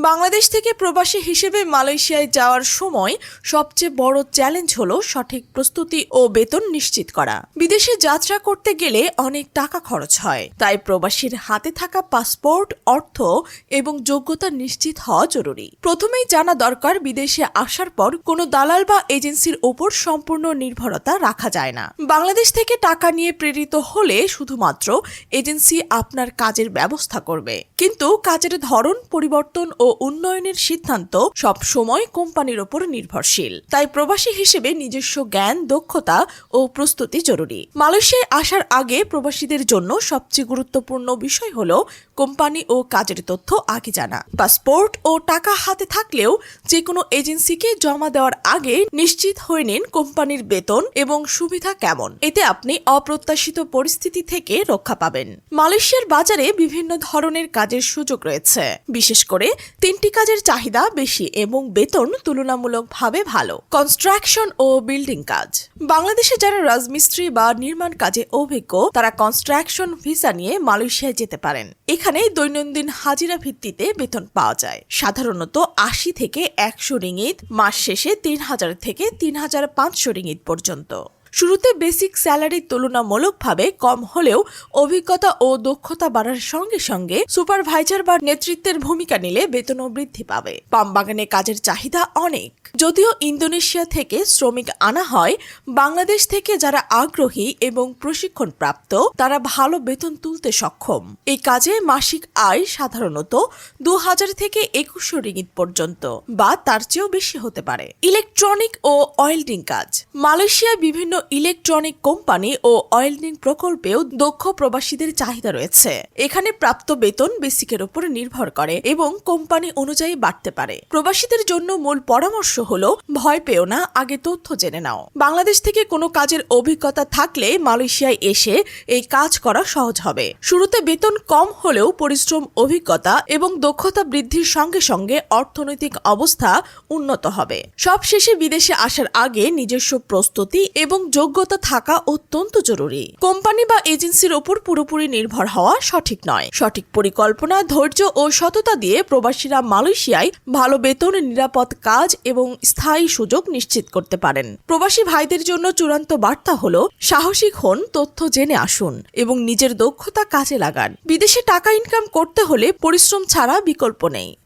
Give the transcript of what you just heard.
বাংলাদেশ থেকে প্রবাসী হিসেবে মালয়েশিয়ায় যাওয়ার সময় সবচেয়ে বড় চ্যালেঞ্জ হলো সঠিক প্রস্তুতি ও বেতন নিশ্চিত করা। বিদেশে যাত্রা করতে গেলে অনেক টাকা খরচ হয়। তাই প্রবাসীর হাতে থাকা পাসপোর্ট, অর্থ এবং যোগ্যতা নিশ্চিত হওয়া জরুরি। প্রথমেই জানা দরকার, বিদেশে আসার পর কোনো দালাল বা এজেন্সির ওপর সম্পূর্ণ নির্ভরতা রাখা যায় না। বাংলাদেশ থেকে টাকা নিয়ে প্রেরিত হলে শুধুমাত্র এজেন্সি আপনার কাজের ব্যবস্থা করবে। কিন্তু কাজের ধরন, পরিবর্তন উন্নয়নের সিদ্ধান্ত সব সময় কোম্পানির ওপর নির্ভরশীল। তাই প্রবাসী হিসেবে নিজস্ব জ্ঞান, দক্ষতা ও প্রস্তুতি জরুরি। মালয়েশিয়ায় আসার আগে প্রবাসীদের জন্য সবচেয়ে গুরুত্বপূর্ণ বিষয় হল কোম্পানি ও কাজের তথ্য আগে জানা। পাসপোর্ট ও টাকা হাতে থাকলেও যে কোনো এজেন্সিকে জমা দেওয়ার আগে নিশ্চিত হয়ে নিন কোম্পানির বেতন এবং সুবিধা কেমন। এতে আপনি অপ্রত্যাশিত পরিস্থিতি থেকে রক্ষা পাবেন। মালয়েশিয়ার বাজারে বিভিন্ন ধরনের কাজের সুযোগ রয়েছে। বিশেষ করে তিনটি কাজের চাহিদা বেশি এবং বেতন তুলনামূলকভাবে ভালো। কনস্ট্রাকশন ও বিল্ডিং কাজ। বাংলাদেশে যারা রাজমিস্ত্রি বা নির্মাণ কাজে অভিজ্ঞ, তারা কনস্ট্রাকশন ভিসা নিয়ে মালয়েশিয়ায় যেতে পারেন। এখানে দৈনন্দিন হাজিরা ভিত্তিতে বেতন পাওয়া যায়। সাধারণত আশি থেকে একশো রিঙ্গিত, মাস শেষে তিন হাজার থেকে তিন হাজার পাঁচশো রিঙ্গিত পর্যন্ত। শুরুতে বেসিক স্যালারি তুলনামূলকভাবে কম হলেও অভিজ্ঞতা ও দক্ষতা বাড়ার সঙ্গে সঙ্গে সুপারভাইজার বা নেতৃত্বের ভূমিকা নিলে বেতনও বৃদ্ধি পাবে। পাম বাগানে কাজের চাহিদা অনেক। যদিও ইন্দোনেশিয়া থেকে শ্রমিক আনা হয়, বাংলাদেশ থেকে যারা আগ্রহী এবং প্রশিক্ষণ প্রাপ্ত তারা ভালো বেতন তুলতে সক্ষম। এই কাজে মাসিক আয় সাধারণত দু হাজার থেকে একুশশো রিঙ্গিত পর্যন্ত বা তার চেয়েও বেশি হতে পারে। ইলেকট্রনিক ও অয়েল্ডিং কাজ। মালয়েশিয়ায় বিভিন্ন ইলেকট্রনিক কোম্পানি ও অয়েল্ডিং প্রকল্পেও দক্ষ প্রবাসীদের চাহিদা রয়েছে। এখানে প্রাপ্ত বেতন বেসিকের উপর নির্ভর করে এবং কোম্পানি অনুযায়ী বাড়তে পারে। প্রবাসীদের জন্য মূল পরামর্শ হলো, ভয় পেও না, আগে তথ্য জেনে নাও। বাংলাদেশ থেকে কোনো কাজের অভিজ্ঞতা থাকলে মালয়েশিয়ায় এসে এই কাজ করা সহজ হবে। শুরুতে বেতন কম হলেও পরিশ্রম, অভিজ্ঞতা এবং দক্ষতা বৃদ্ধির সঙ্গে সঙ্গে অর্থনৈতিক অবস্থা উন্নত হবে। সবশেষে বিদেশে আসার আগে নিজস্ব প্রস্তুতি এবং যোগ্যতা থাকা অত্যন্ত জরুরি। কোম্পানি বা এজেন্সির ওপর পুরোপুরি নির্ভর হওয়া সঠিক নয়। সঠিক পরিকল্পনা, ধৈর্য ও সততা দিয়ে প্রবাসীরা মালয়েশিয়ায় ভালো বেতন, নিরাপদ কাজ এবং স্থায়ী সুযোগ নিশ্চিত করতে পারেন। প্রবাসী ভাইদের জন্য চূড়ান্ত বার্তা হল, সাহসিক হন, তথ্য জেনে আসুন এবং নিজের দক্ষতা কাজে লাগান। বিদেশে টাকা ইনকাম করতে হলে পরিশ্রম ছাড়া বিকল্প নেই।